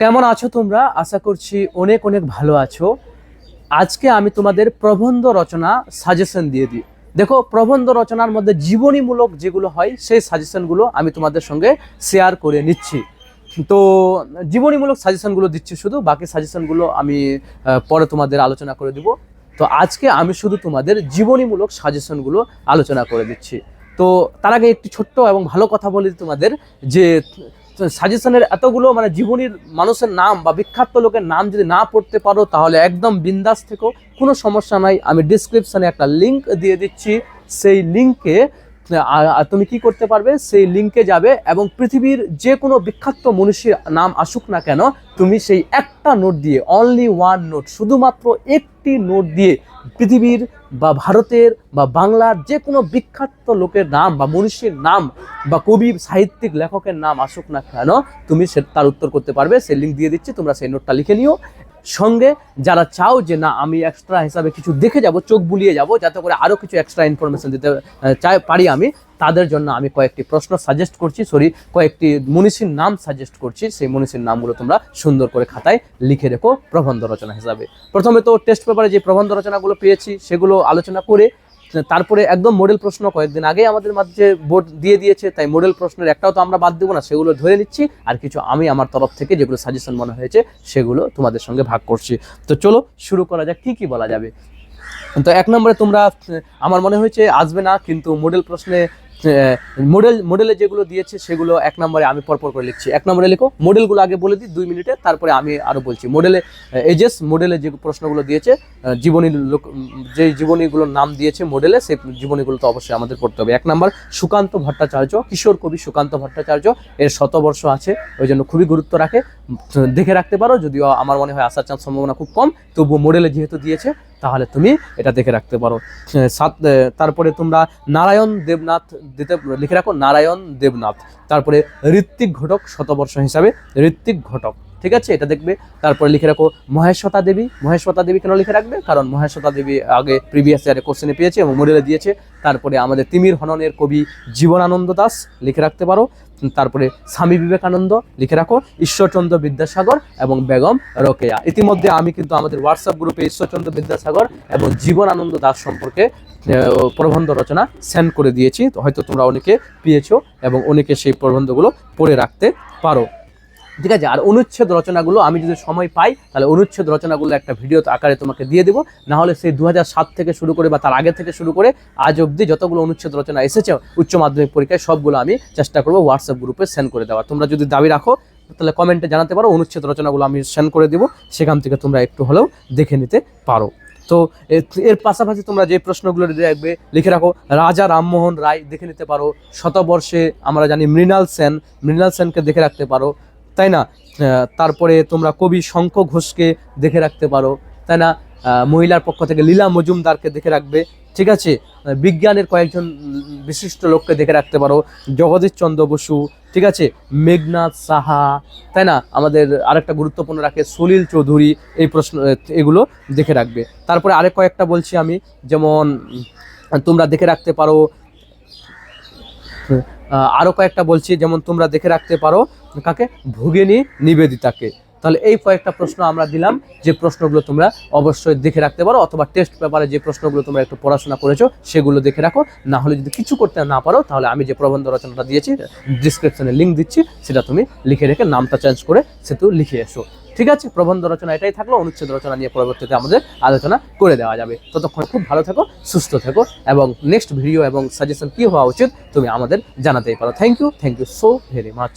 কেমন আছো তোমরা? আশা করছি অনেক অনেক ভালো আছো। আজকে আমি তোমাদের প্রবন্ধ রচনা সাজেশন দিয়ে দিই। দেখো, প্রবন্ধ রচনার মধ্যে জীবনীমূলক যেগুলো হয়, সেই সাজেশনগুলো আমি তোমাদের সঙ্গে শেয়ার করে নিচ্ছি। তো, জীবনীমূলক সাজেশনগুলো দিচ্ছি শুধু, বাকি সাজেশনগুলো আমি পরে তোমাদের আলোচনা করে দিব। তো, আজকে আমি শুধু তোমাদের জীবনীমূলক সাজেশনগুলো আলোচনা করে দিচ্ছি। তো, তার আগে একটি ছোট্ট এবং ভালো কথা বলি তোমাদের, যে সাজেশনের এতগুলো মানে জীবনীর মানুষের নাম বা বিখ্যাত লোকের নাম যদি না পড়তে পারো, তাহলে একদম বিন্দাস থেকেও কোনো সমস্যা নাই। আমি ডিসক্রিপশানে একটা লিংক দিয়ে দিচ্ছি। সেই লিঙ্কে তুমি কি করতে পারবে? সেই লিঙ্কে যাবে এবং পৃথিবীর যে কোনো বিখ্যাত মনীষীর নাম আসুক না কেন, তুমি সেই একটা নোট দিয়ে অনলি ওয়ান নোট শুধুমাত্র একটি নোট দিয়ে পৃথিবীর বা ভারতের বা বাংলার যে কোনো বিখ্যাত লোকের নাম বা মনীষীর নাম বা কবি, সাহিত্যিক, লেখকের নাম আসুক না কেন, তুমি সে তার উত্তর করতে পারবে। সে লিঙ্ক দিয়ে দিচ্ছি, তোমরা সেই নোটটা লিখে নিও। সঙ্গে যারা চাও যে না, আমি এক্সট্রা হিসাবে কিছু দেখে যাব, চোখ বুলিয়ে যাব, যাতে করে আরও কিছু এক্সট্রা ইনফরমেশন দিতে চাই, পারি আমি, তাদের জন্য আমি কয়েকটি প্রশ্ন সাজেস্ট করছি সরি কয়েকটি মনীষীর নাম সাজেস্ট করছি, সেই মনীষীর নামগুলো তোমরা সুন্দর করে খাতায় লিখে রেখো প্রবন্ধ রচনা হিসাবে। প্রথমে তো টেস্ট পেপারে যে প্রবন্ধ রচনাগুলো পেয়েছি, সেগুলো আলোচনা করে তারপরে একদম মডেল প্রশ্ন কয়েকদিন আগে আমাদের মাঝে বোর্ড দিয়ে দিয়েছে, তাই মডেল প্রশ্নের একটাও তো আমরা বাদ দেবো না, সেগুলো ধরে নিচ্ছি। আর কিছু আমি আমার তরফ থেকে যেগুলো সাজেশন মনে হয়েছে, সেগুলো তোমাদের সঙ্গে ভাগ করছি। তো চলো শুরু করা যাক, কী কী বলা যাবে? তো এক নম্বরে তোমরা, আমার মনে হয়েছে আসবে না, কিন্তু মডেল প্রশ্নে মডেল মডেলে যেগুলো দিয়েছে সেগুলো এক নম্বরে আমি পরপর করে লিখছি। এক নম্বরে লিখো মডেলগুলো আগে বলে দিই, দুই মিনিটে, তারপরে আমি আরও বলছি। মডেলে এজেস মডেলে যে প্রশ্নগুলো দিয়েছে জীবনী লোক, যে জীবনীগুলোর নাম দিয়েছে মডেলে সেই জীবনীগুলো তো অবশ্যই আমাদের পড়তে হবে। এক নম্বর, সুকান্ত ভট্টাচার্য, কিশোর কবি সুকান্ত ভট্টাচার্য, এর শতবর্ষ আছে, ওই জন্য খুবই গুরুত্ব রাখে। দেখে রাখতে পারো, যদিও আমার মনে হয় আসার চান্স সম্ভাবনা খুব কম, তবুও মডেলে যেহেতু দিয়েছে তাহলে তুমি এটা দেখে রাখতে পারো। সাত তারপরে তোমরা নারায়ণ দেবনাথ দিতে, লিখে রাখো নারায়ণ দেবনাথ। তারপরে ঋত্বিক ঘটক শতবর্ষ হিসাবে, ঋত্বিক ঘটক। ঠিক আছে? এটা দেখবে। তারপরে লিখে রাখো, মহেশ্বতা দেবী। মহেশ্বতা দেবী কেন লিখে রাখবে? কারণ মহেশ্বতা দেবী আগে প্রিভিয়াস ইয়ারে কোশ্চেনে পেয়েছে এবং মডেলে দিয়েছে। তারপরে আমাদের তিমির হননের কবি জীবনানন্দ দাস লিখে রাখতে পারো। তারপরে স্বামী বিবেকানন্দ লিখে রাখো, ঈশ্বরচন্দ্র বিদ্যাসাগর এবং বেগম রোকেয়া। ইতিমধ্যে আমি কিন্তু আমাদের হোয়াটসঅ্যাপ গ্রুপে ঈশ্বরচন্দ্র বিদ্যাসাগর এবং জীবনানন্দ দাস সম্পর্কে প্রবন্ধ রচনা সেন্ড করে দিয়েছি। হয়তো তোমরা অনেকে পেয়েছ এবং অনেকে সেই প্রবন্ধগুলো পড়ে রাখতে পারো। ঠিক আছে? আর অনুচ্ছেদ রচনাগুলো আমি যদি সময় পাই, তাহলে অনুচ্ছেদ রচনাগুলো একটা ভিডিও আকারে তোমাকে দিয়ে দেবো। না হলে সেই দু সাত থেকে শুরু করে বা তার আগে থেকে শুরু করে আজ অবধি যতগুলো অনুচ্ছেদ রচনা এসেছে, উচ্চ মাধ্যমিক পরীক্ষায় সবগুলো আমি চেষ্টা করব হোয়াটসঅ্যাপ গ্রুপে সেন্ড করে দেওয়ার। তোমরা যদি দাবি রাখো, তাহলে কমেন্টে জানাতে পারো, অনুচ্ছেদ রচনাগুলো আমি সেন্ড করে দেবো। সেখান থেকে তোমরা একটু হলেও দেখে নিতে পারো। তো এর পাশাপাশি তোমরা যে প্রশ্নগুলো দেখবে, লিখে রাখো, রাজা রামমোহন রায় দেখে নিতে পারো। শতবর্ষে আমরা জানি মৃণাল সেন, মৃণাল সেনকে দেখে রাখতে পারো। তাই না? তারপরে তোমরা কবি শঙ্খ ঘোষকে দেখে রাখতে পারো, তাই না? মহিলার পক্ষ থেকে লীলা মজুমদারকে দেখে রাখবে, ঠিক আছে? বিজ্ঞানের কয়েকজন বিশিষ্ট লোককে দেখে রাখতে পারো, জগদীশ চন্দ্র বসু, ঠিক আছে? মেঘনাথ সাহা, তাই না? আমাদের আরেকটা গুরুত্বপূর্ণ রাখে সলিল চৌধুরী, এই প্রশ্ন এগুলো দেখে রাখবে। তারপরে আরেক কয়েকটা বলছি আমি, যেমন তোমরা দেখে রাখতে পারো আহ, আরও কয়েকটা বলছি যেমন তোমরা দেখে রাখতে পারো কাকে? ভুগিনী নিবেদিতাকে। তাহলে এই কয়েকটা প্রশ্ন আমরা দিলাম যে প্রশ্নগুলো তোমরা অবশ্যই দেখে রাখতে পারো অথবা টেস্ট পেপারে যে প্রশ্নগুলো তোমরা একটু পড়াশোনা করেছ সেগুলো দেখে রাখো। না হলে যদি কিছু করতে না পারো তাহলে আমি যে প্রবন্ধ রচনাটা দিয়েছি ডিসক্রিপশনে লিঙ্ক দিচ্ছি সেটা তুমি লিখে রেখে নামটা চেঞ্জ করে সেটু লিখে এসো। ঠিক আছে? প্রবন্ধ রচনা এটাই থাকল, অনুচ্ছেদ রচনা নিয়ে পরবর্তীতে আমাদের আলোচনা করে দেওয়া যাবে। ততক্ষণ খুব ভালো থেকো, সুস্থ থেকো এবং নেক্সট ভিডিও এবং সাজেশন কী হওয়া উচিত তুমি আমাদের জানাতেই পারো। Thank you thank you so very much